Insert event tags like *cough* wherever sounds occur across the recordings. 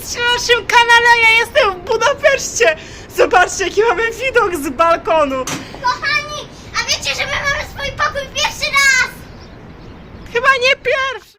jesteście na naszym kanale, a ja jestem w Budapeszcie! Zobaczcie, jaki mamy widok z balkonu! Kochani, a wiecie, że my mamy swój pokój pierwszy raz? Chyba nie pierwszy!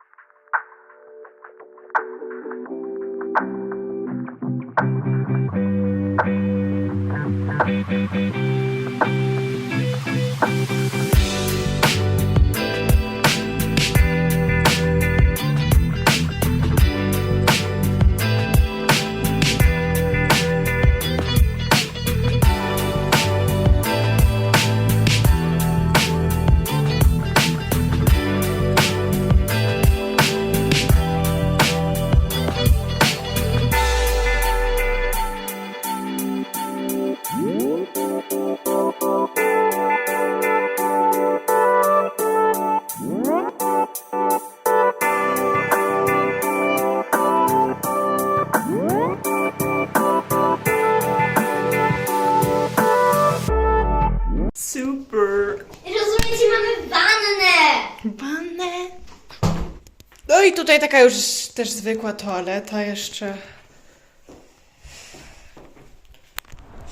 Taka już też zwykła toaleta jeszcze.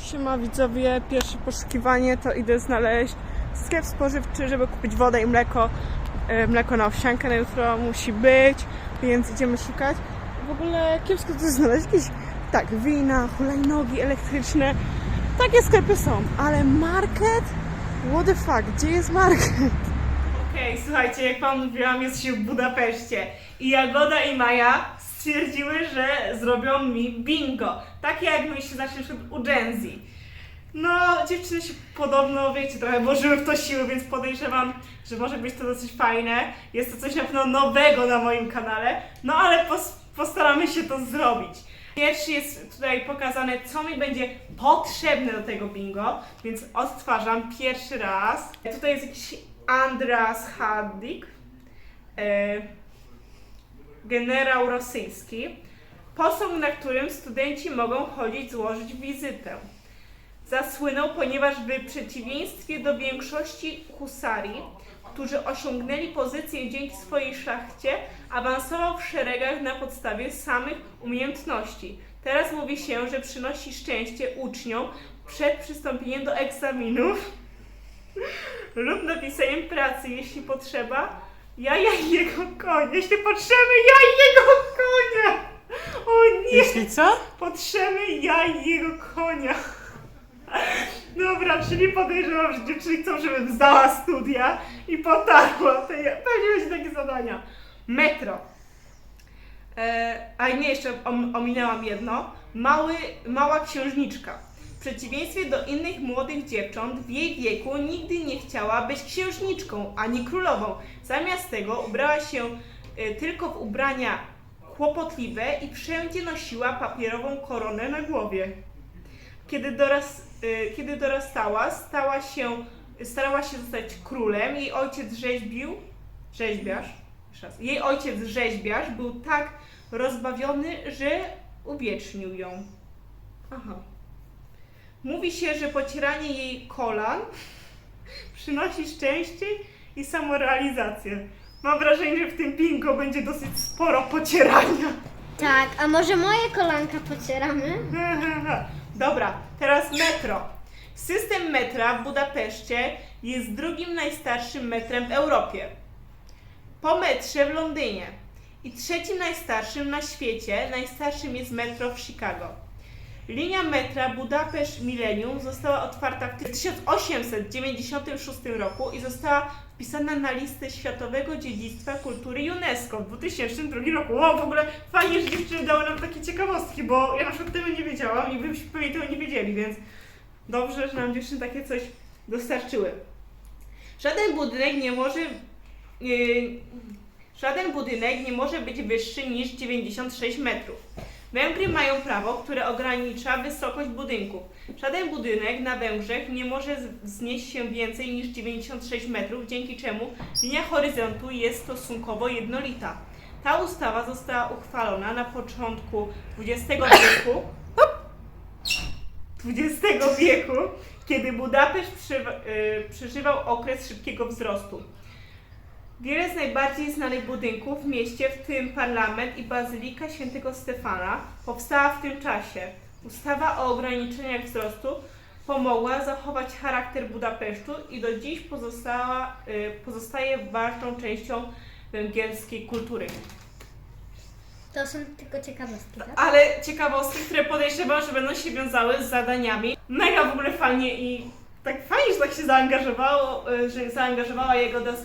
Siema widzowie, pierwsze poszukiwanie to idę znaleźć sklep spożywczy, żeby kupić wodę i mleko. E, Mleko na owsiankę na jutro musi być, więc idziemy szukać. W ogóle kiepsko to znaleźć jakieś, tak, wina, hulajnogi elektryczne. Takie sklepy są, ale market? What the fuck, gdzie jest market? Okej, słuchajcie, jak wam mówiłam, jest się w Budapeszcie i Jagoda i Maja stwierdziły, że zrobią mi bingo. Takie jak zacząć na przykład u Genzi. No, dziewczyny się podobno, wiecie, trochę włożyły w to siły, więc podejrzewam, że może być to dosyć fajne. Jest to coś na pewno nowego na moim kanale, no ale pos postaramy się to zrobić. Pierwszy jest tutaj pokazane, co mi będzie potrzebne do tego bingo, więc odtwarzam pierwszy raz. Tutaj jest jakiś Andras Haddik, e, generał rosyjski, posąg, na którym studenci mogą chodzić złożyć wizytę. Zasłynął, ponieważ w przeciwieństwie do większości husarii, którzy osiągnęli pozycję dzięki swojej szlachcie, awansował w szeregach na podstawie samych umiejętności. Teraz mówi się, że przynosi szczęście uczniom przed przystąpieniem do egzaminów *laughs* lub napisaniem pracy, jeśli potrzeba. Jaja i jego konia. Jeśli potrzeby, ja i jego konia. O nie. Jeśli co? Potrzeby ja i jego konia. *laughs* Dobra, czyli podejrzewam, że dziewczyny chcą, żebym zdała studia i potarła te, pewnie będzie takie zadania. Metro. E, a nie, jeszcze om, ominęłam jedno. Mały, mała księżniczka. W przeciwieństwie do innych młodych dziewcząt w jej wieku nigdy nie chciała być księżniczką ani królową. Zamiast tego ubrała się e, tylko w ubrania kłopotliwe i wszędzie nosiła papierową koronę na głowie. Kiedy, y, kiedy dorastała, stała się, starała się zostać królem. Jej ojciec rzeźbił, rzeźbiarz, jej ojciec rzeźbiarz był tak rozbawiony, że uwiecznił ją. Aha. Mówi się, że pocieranie jej kolan *laughs* przynosi szczęście i samorealizację. Mam wrażenie, że w tym bingo będzie dosyć sporo pocierania. Tak, a może moje kolanka pocieramy? *laughs* Dobra, teraz metro. System metra w Budapeszcie jest drugim najstarszym metrem w Europie. Po metrze w Londynie. I trzecim najstarszym na świecie, najstarszym jest metro w Chicago. Linia metra Budapeszt Millennium została otwarta w 1896 roku i została wpisana na listę Światowego Dziedzictwa Kultury UNESCO w 2002 roku. Wow, w ogóle fajnie, że dziewczyny dały nam takie ciekawostki, bo ja na przykład tego nie wiedziałam i byśmy pewnie tego nie wiedzieli, więc dobrze, że nam dziewczyny takie coś dostarczyły. Żaden budynek nie może... Yy, żaden budynek nie może być wyższy niż 96 metrów. Węgry mają prawo, które ogranicza wysokość budynków. Żaden budynek na Węgrzech nie może wznieść się więcej niż 96 metrów, dzięki czemu linia horyzontu jest stosunkowo jednolita. Ta ustawa została uchwalona na początku XX wieku. XX wieku, kiedy Budapeszt przewa- y, przeżywał okres szybkiego wzrostu. Wiele z najbardziej znanych budynków w mieście, w tym parlament i bazylika świętego Stefana, powstała w tym czasie. Ustawa o ograniczeniach wzrostu pomogła zachować charakter Budapesztu i do dziś pozostała, y, pozostaje ważną częścią węgierskiej kultury. To są tylko ciekawostki, tak? Ale ciekawostki, które podejrzewam, że będą się wiązały z zadaniami. Mega w ogóle fajnie i tak fajnie, że tak się zaangażowało, e, że zaangażowała jego do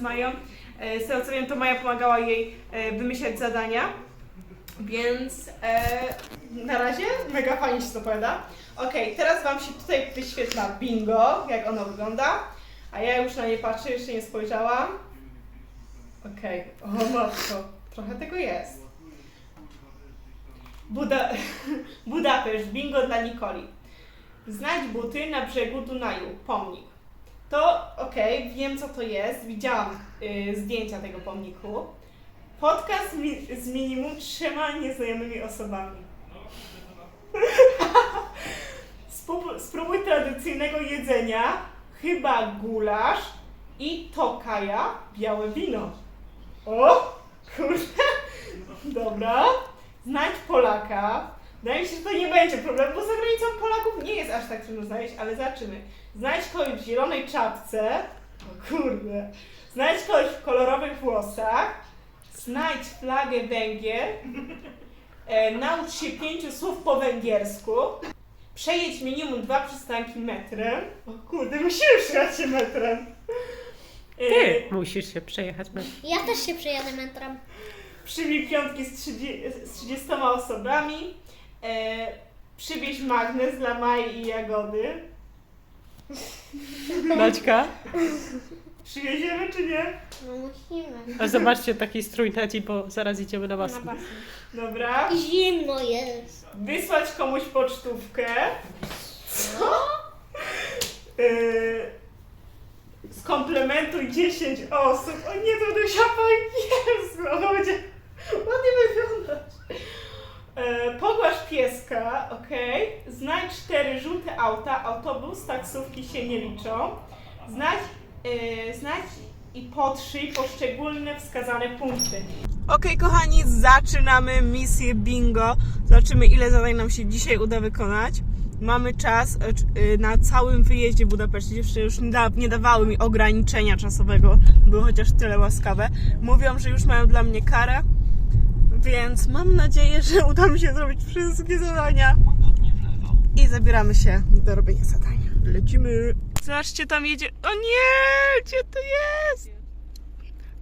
E, Z tego co wiem, to Maja pomagała jej e, wymyślać zadania. Więc e, na razie mega fajnie się to opowiada. Okej, teraz Wam się tutaj wyświetla bingo, jak ono wygląda. A ja już na nie patrzę, jeszcze nie spojrzałam. Okej, o matko, trochę tego jest. Buda *laughs* Budapeszt, bingo dla Nikoli. Znajdź buty na brzegu Dunaju, pomnik. To okej, wiem co to jest, widziałam y, zdjęcia tego pomniku. Podcast mi z minimum trzema nieznajomymi osobami. *laughs* Spróbuj, spróbuj tradycyjnego jedzenia, chyba gulasz i tokaja, białe wino. O, kurde, dobra. Znajdź Polaka. Wydaje mi się, że to nie będzie problemu, bo za granicą Polaków nie jest aż tak trudno znaleźć, ale zobaczymy. Znajdź kogoś w zielonej czapce. O kurde. Znajdź kogoś w kolorowych włosach. Znajdź flagę Węgier. E, naucz się pięciu słów po węgiersku. Przejedź minimum dwa przystanki metrem. O kurde, musimy przejechać się metrem. E, Ty musisz się przejechać metrem. Ja też się przejadę metrem. Przybij piątki z, 30, z 30 osobami. E, przywieź magnes dla Mai i Jagody. Naćka, Przywieziemy czy nie? No musimy. a zobaczcie taki strój Naci, bo zaraz idziemy na basen. Dobra. Zimno jest. Wysłać komuś pocztówkę. Co? E, skomplementuj 10 osób. O nie, to będę musiała po angielsku. Ono będzie ładnie wyglądać. E, pogłasz pieska, ok. Znajdź cztery żółte auta, autobus, taksówki się nie liczą. Znajdź, znajdź i potrzyj poszczególne wskazane punkty. Ok, kochani, zaczynamy misję bingo. Zobaczymy, ile zadań nam się dzisiaj uda wykonać. Mamy czas e, y, na całym wyjeździe Budapeszcie. Dziewczyny już nie, nie dawały mi ograniczenia czasowego, były chociaż tyle łaskawe. Mówią, że już mają dla mnie karę, więc mam nadzieję, że uda mi się zrobić wszystkie zadania. I zabieramy się do robienia zadań. Lecimy. Zobaczcie, tam jedzie. O nie! Gdzie to jest?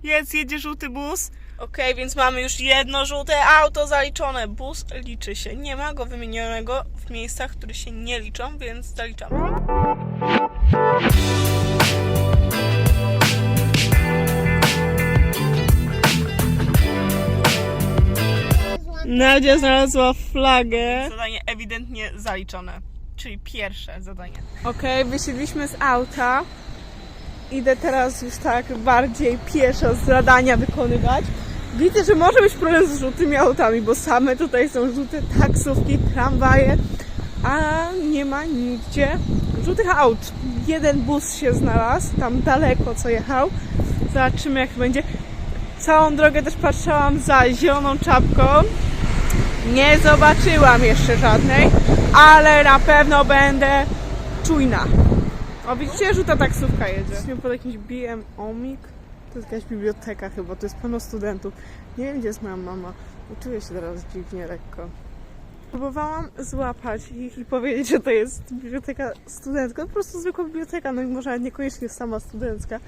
Jest, jedzie żółty bus. Okej, więc mamy już jedno żółte auto zaliczone. Bus liczy się. Nie ma go wymienionego w miejscach, które się nie liczą, więc zaliczamy. Nadia znalazła flagę. Zadanie ewidentnie zaliczone, czyli pierwsze zadanie. Okej, wysiedliśmy z auta. Idę teraz już tak bardziej pieszo zadania wykonywać. Widzę, że może być problem z żółtymi autami, bo same tutaj są żółte taksówki, tramwaje, a nie ma nigdzie żółtych aut. Jeden bus się znalazł, tam daleko co jechał. Zobaczymy jak będzie. Całą drogę też patrzałam za zieloną czapką. Nie zobaczyłam jeszcze żadnej, ale na pewno będę czujna. O, widzicie, że ta taksówka jedzie. Jesteśmy pod jakimś BM Omik. To jest jakaś biblioteka chyba, to jest pełno studentów. Nie wiem, gdzie jest moja mama. Czuję się teraz dziwnie lekko. Próbowałam złapać ich i powiedzieć, że to jest biblioteka studencka. Po prostu zwykła biblioteka, no i może niekoniecznie sama studencka.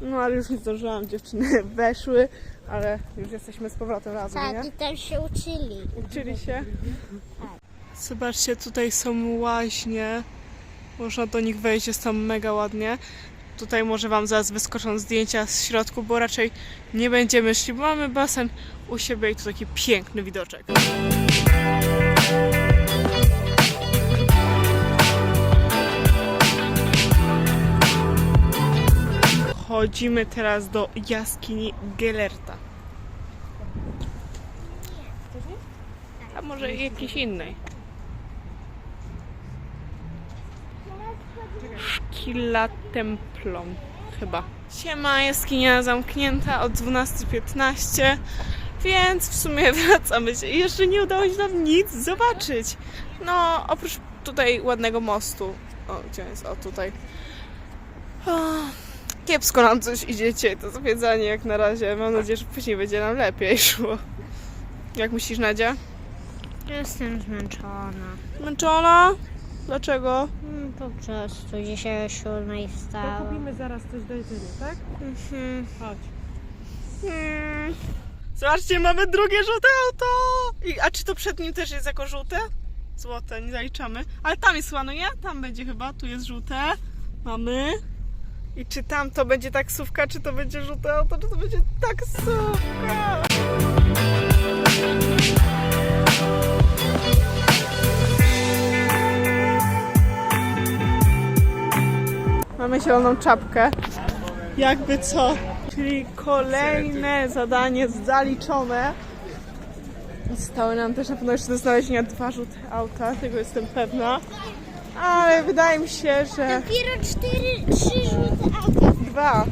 No ale już nie zdążyłam, dziewczyny *laughs* weszły, ale już jesteśmy z powrotem razem, nie? Tak, i tam się uczyli. Uczyli się? Zobaczcie, tutaj są łaźnie. Można do nich wejść, jest tam mega ładnie. Tutaj może Wam zaraz wyskoczą zdjęcia z środku, bo raczej nie będziemy szli, bo mamy basen u siebie i to taki piękny widoczek. Chodzimy teraz do jaskini Gelerta. A może jakiejś innej. Szkilla Templon chyba. Siema, jaskinia zamknięta od 12.15, więc w sumie *laughs* wracamy się. Jeszcze nie udało się nam nic zobaczyć. No, oprócz tutaj ładnego mostu. O, gdzie jest? O, tutaj. O, kiepsko nam coś idzie dzisiaj, to zwiedzanie jak na razie. Mam nadzieję, że później będzie nam lepiej szło. Jak myślisz, Nadzia? Jestem zmęczona. Zmęczona? Dlaczego? Mm, Po prostu dzisiaj o siódmej wstałam. Kupimy zaraz coś do jedzenia, tak? Mhm. Chodź. Hmm. Zobaczcie, mamy drugie żółte auto! I, a czy to przed nim też jest jako żółte? Złote, nie zaliczamy. Ale tam jest chyba, no nie? Tam będzie chyba, tu jest żółte. Mamy. I czy tam to będzie taksówka, czy to będzie żółte auto, czy to będzie taksówka? Mamy zieloną czapkę. Jakby co? Czyli kolejne zadanie zaliczone. Zostały nam też na pewno jeszcze do znalezienia dwa żółte auta, tego jestem pewna. Ale wydaje mi się, że Dopiero cztery, trzy żółte auta. dwa.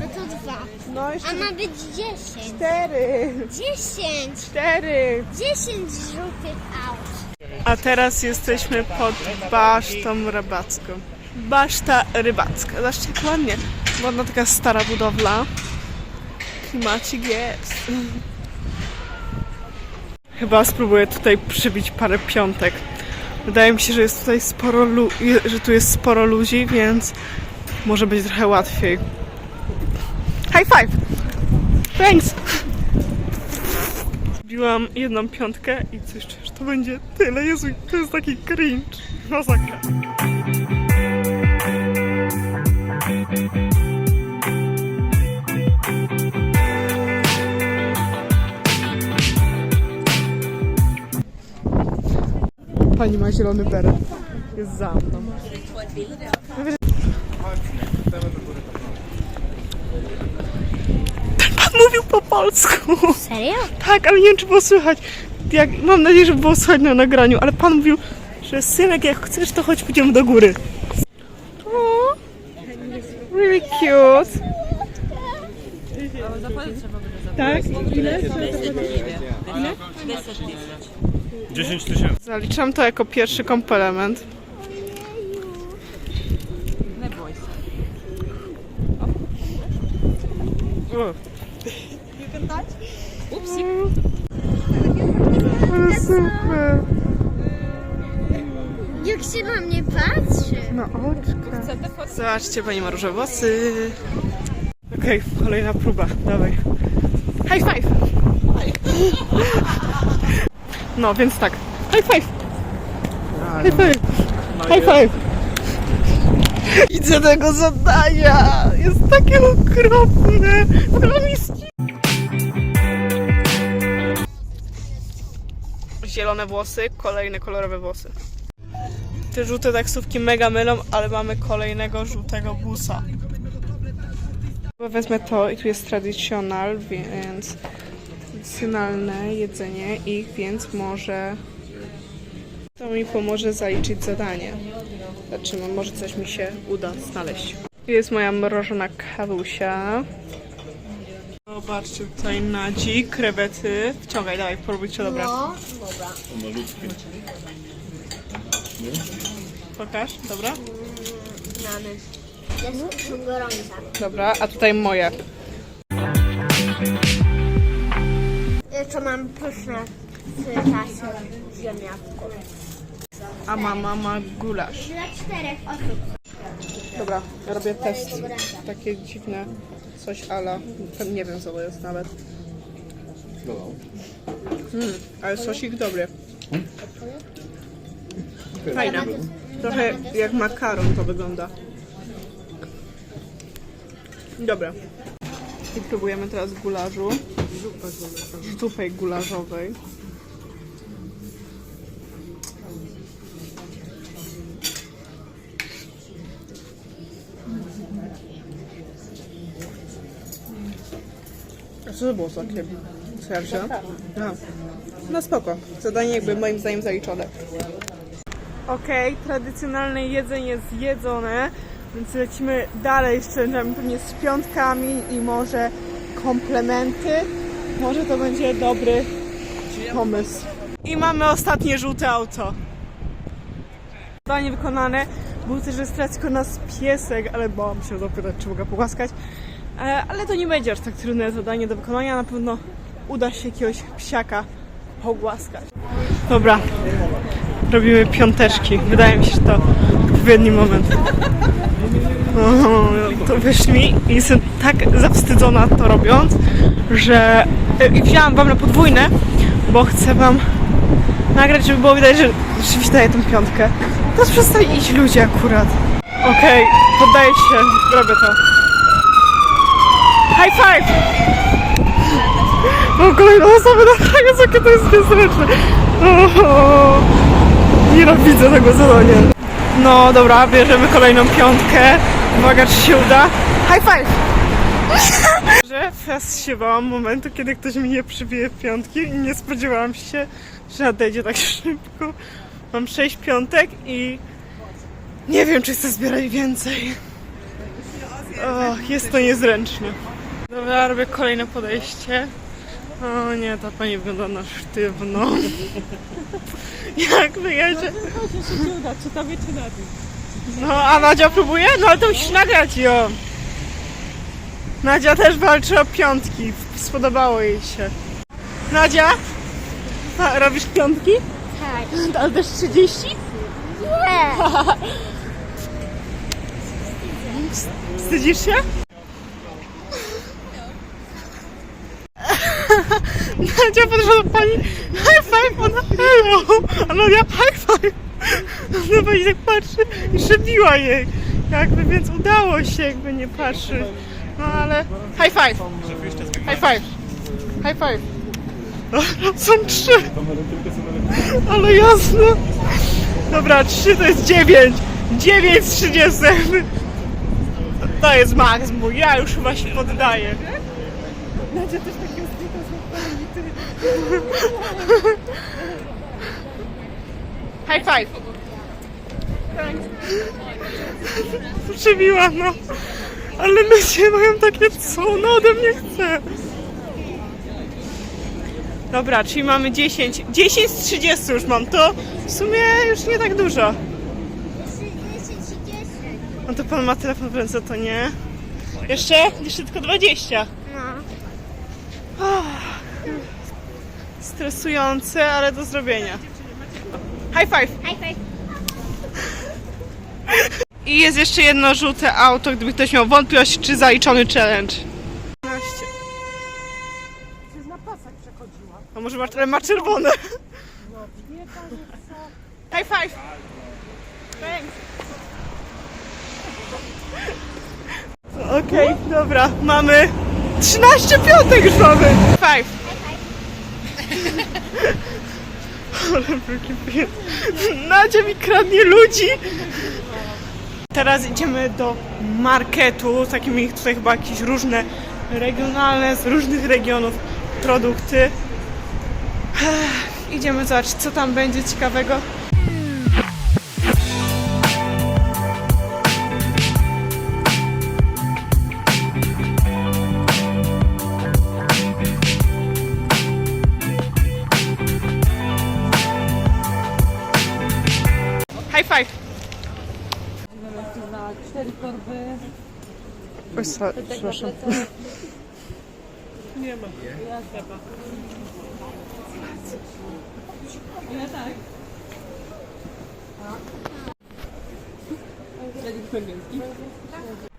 No to dwa. No jeszcze A ma być dziesięć. cztery. Dziesięć. Cztery. Dziesięć żółtych aut. A teraz jesteśmy pod basztą rybacką. Baszta rybacka. Zobaczcie jak ładnie. Ładna taka stara budowla. Klimacik jest. Chyba spróbuję tutaj przybić parę piątek. Wydaje mi się, że jest tutaj sporo że tu jest sporo ludzi, więc może być trochę łatwiej. High five! Thanks! Wbiłam jedną piątkę i coś że to będzie tyle. Jezu, to jest taki cringe. Masakra. Pani ma zielony beret. Jest za mną. Ten pan mówił po polsku. Serio? Tak, ale nie wiem, czy było słychać. Jak, mam nadzieję, że było słychać na nagraniu, ale pan mówił, że synek, jak chcesz, to chodź, pójdziemy do góry. O, really cute. Tak? Ile? 10 tysięcy. Zaliczam to jako pierwszy komplement. O. Ale super. Jak się na mnie patrzy. Na oczka. Zobaczcie, pani ma różowe włosy. Okej, kolejna próba. Dawaj. High five! No, więc tak. High five! High five! High five! Idę tego zadania! Jest takie okropne! W ogóle Zielone włosy, kolejne kolorowe włosy. Te żółte taksówki mega mylą, ale mamy kolejnego żółtego busa. Chyba Wezmę to i tu jest traditional, więc tradycjonalne jedzenie ich, więc może to mi pomoże zaliczyć zadanie. Zobaczymy, może coś mi się uda znaleźć. Tu Jest moja mrożona kawusia. Zobaczcie tutaj nadzi, krewety. Wciągaj, dawaj, próbujcie, dobra. No. Pokaż, dobra. Mamy. Gorąca. Dobra, a tutaj moje. Jeszcze mam pyszne frytasy ziemniaczków. A mama ma gulasz. Dla czterech osób. Dobra, robię test. Takie dziwne coś ala. Nie wiem co to jest nawet. Mm, ale sosik dobry. Fajne. Trochę jak makaron to wygląda. Dobra. I próbujemy teraz gularzu. Zupy gularzowej. A co to było? Co ja wziąłem? Aha. No spoko. Zadanie jakby moim zdaniem zaliczone. Okej, tradycjonalne jedzenie zjedzone. Więc lecimy dalej z challenge'ami, pewnie z piątkami i może komplementy. Może to będzie dobry pomysł. I mamy ostatnie żółte auto. Zadanie wykonane. Był też rejestracji nas piesek, ale bałam się zapytać, czy mogę pogłaskać. E, Ale to nie będzie aż tak trudne zadanie do wykonania. Na pewno uda się jakiegoś psiaka pogłaskać. Dobra, robimy piąteczki. Wydaje mi się, że to odpowiedni moment. *laughs* O, to wyszli i jestem tak zawstydzona to robiąc, że i wzięłam wam na podwójne, bo chcę wam nagrać, żeby było widać, że rzeczywiście daję tą piątkę. Teraz przestali iść ludzie akurat. Okej, poddaję się, robię to. High five! Mam kolejną osobę na koniec, jakie to jest niezręczne. O, Nienawidzę tego zadania. No dobra, bierzemy kolejną piątkę. Uwaga, czy się uda. High five! *laughs* Że fest się bałam momentu, kiedy ktoś mi nie przybije piątki i nie spodziewałam się, że nadejdzie tak *laughs* szybko. Mam sześć piątek i nie wiem, czy chcę zbierać więcej. O, jest to niezręczne. Dobra, robię kolejne podejście. O nie, ta pani wygląda na sztywno. *laughs* Jak wyjedzie? No, a Nadzia próbuje? No, ale to musisz nagrać ją. Nadzia też walczy o piątki. Spodobało jej się. Nadzia? A, robisz piątki? Tak. *laughs* Ale też 30? Nie. *laughs* Wstydzisz się? *laughs* Nadzia podeszła do pani high five, ona hello, a Nadia high five. No pani tak patrzy i przebiła jej. Jakby, więc udało się, jakby nie patrzy. No ale high five. High five. High five. *laughs* Są trzy. Ale jasne. Dobra, trzy to jest dziewięć. Dziewięć z trzydziestem. To jest max mój, ja już chyba się poddaję. Nadia też takiego i ty. High five! Przebiłam, no. Ale ludzie mają takie, co ona ode mnie chce. Dobra, czyli mamy 10. 10 z 30 już mam, to w sumie już nie tak dużo. 30, 30. No to pan ma telefon w ręce, to nie. Jeszcze? Jeszcze tylko 20. No. Stresujące, ale do zrobienia. High five! High five. I jest jeszcze jedno żółte auto, gdyby ktoś miał wątpliwość, czy zaliczony challenge. 15. Przecież na pasach przechodziła. A może ma, ale ma czerwone. High five! Thanks. Okej, dobra, mamy 13 piątek już mamy. Five. *laughs* Ale. Nadzia mi kradnie ludzi. Teraz idziemy do marketu, takimi tutaj chyba jakieś różne regionalne, z różnych regionów produkty. Ech, Idziemy zobaczyć, co tam będzie ciekawego. Cztery torby. Oj, sorry, przepraszam. Nie ma. Ja chyba. Ja tak.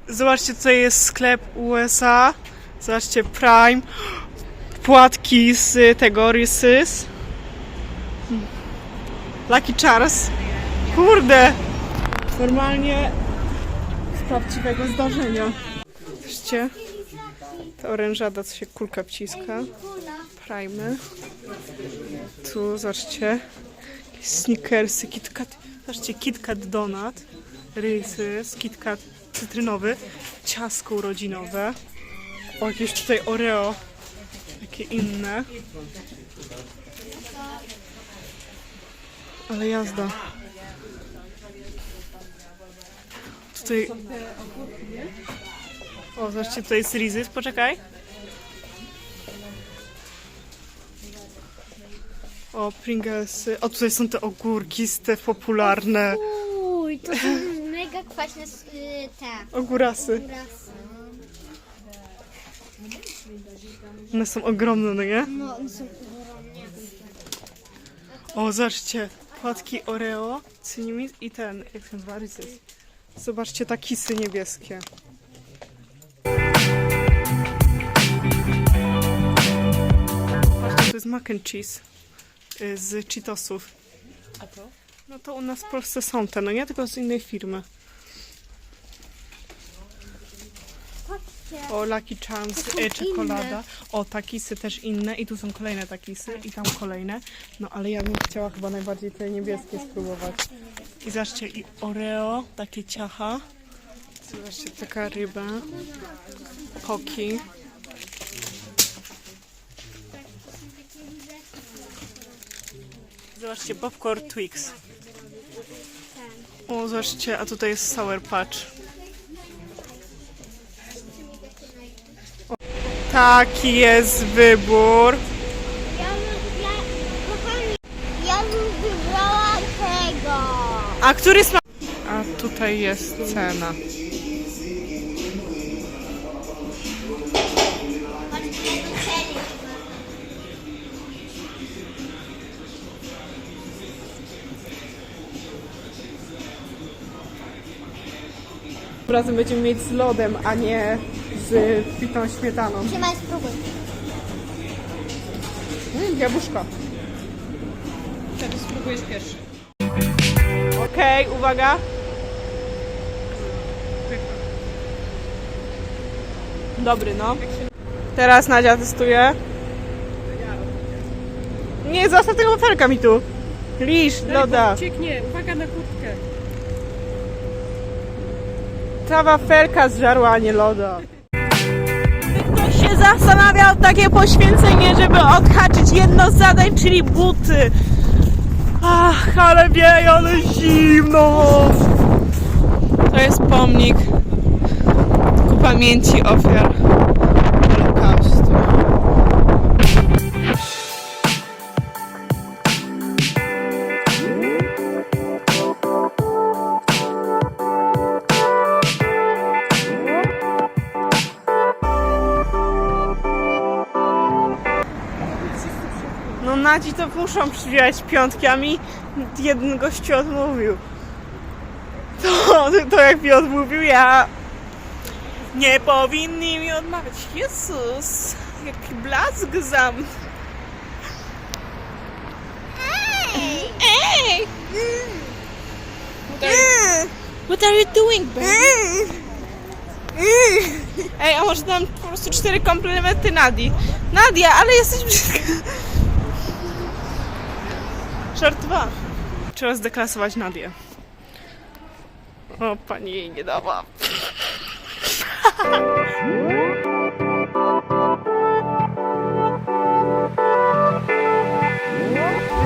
Zobaczcie, tutaj jest sklep USA. Zobaczcie, Prime. Płatki z tego Reese's. Lucky Charms. Kurde! Normalnie prawdziwego zdarzenia. Zobaczcie. Ta orężada, co się kulka wciska. Prime. Tu, zobaczcie. Snickersy, KitKat. Zobaczcie, KitKat Donut. Reese's, KitKat cytrynowy. Ciasko urodzinowe. O, jakieś tutaj Oreo. Takie inne. Ale jazda. Tutaj... O, zobaczcie, tutaj jest Rizys, poczekaj. O, Pringlesy. O, tutaj są te ogórki, te popularne. Uj, to są mega kwaśne y, te Ogórasy. rasy. One są ogromne, no nie? No, one są ogromnie. O, zobaczcie. Płatki Oreo, Cynimis i ten, jak nazywa, Reese's. Zobaczcie, takisy niebieskie. Patrzcie, to jest mac and cheese y, z Cheetosów. A to? No to u nas w Polsce są te, no nie? Tylko z innej firmy. O, Lucky Charms, To są e, czekolada. inne. O, takisy też inne i tu są kolejne takisy i tam kolejne. No ale ja bym chciała chyba najbardziej te niebieskie spróbować. I zobaczcie, i Oreo, takie ciacha. Zobaczcie, taka ryba. Poki. Zobaczcie, popcorn Twix. O, zobaczcie, a tutaj jest Sour Patch. Taki jest wybór. Ja bym, ja, kochani, ja bym wybrała tego. A który smak? A tutaj jest cena. Patrzcie, to celi. Razem będziemy mieć z lodem, a nie z pitą śmietaną. Trzymaj, spróbuj. Mm, jabłuszko. Teraz spróbujesz pierwszy. Okej, uwaga. Dobry, no. Teraz Nadia testuje. Nie, zostaw tego wafelka mi tu. Lisz, loda. Ucieknie, uwaga na kurtkę. Ta wafelka zżarła, a nie loda. Zastanawiał takie poświęcenie, żeby odhaczyć jedno z zadań, czyli buty. Ach, ale wieje, ale zimno. To jest pomnik ku pamięci ofiar Nadzi to muszą przybijać piątki, a mi jeden gościu odmówił. To, to jak mi odmówił, ja nie powinni mi odmawiać. Jezus, jaki blask zam. Ej! Ej! What are you doing, baby? Ej, a może dam po prostu cztery komplementy Nadii? Nadia, ale jesteś brzydka. Żart dwa. Trzeba zdeklasować Nadię. O, pani jej nie dała.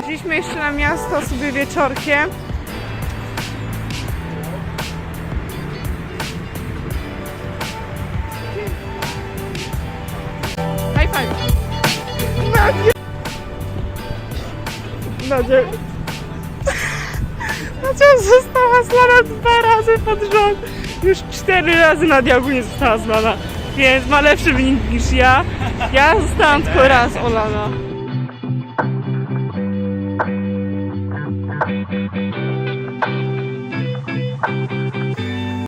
Weszliśmy jeszcze na miasto sobie wieczorkiem. High five. Nadia. Nadia. Nadia została zlana dwa razy pod rząd. Już cztery razy Nadia ogólnie została zlana. Więc ma lepszy wynik niż ja. Ja zostałam tylko raz olana.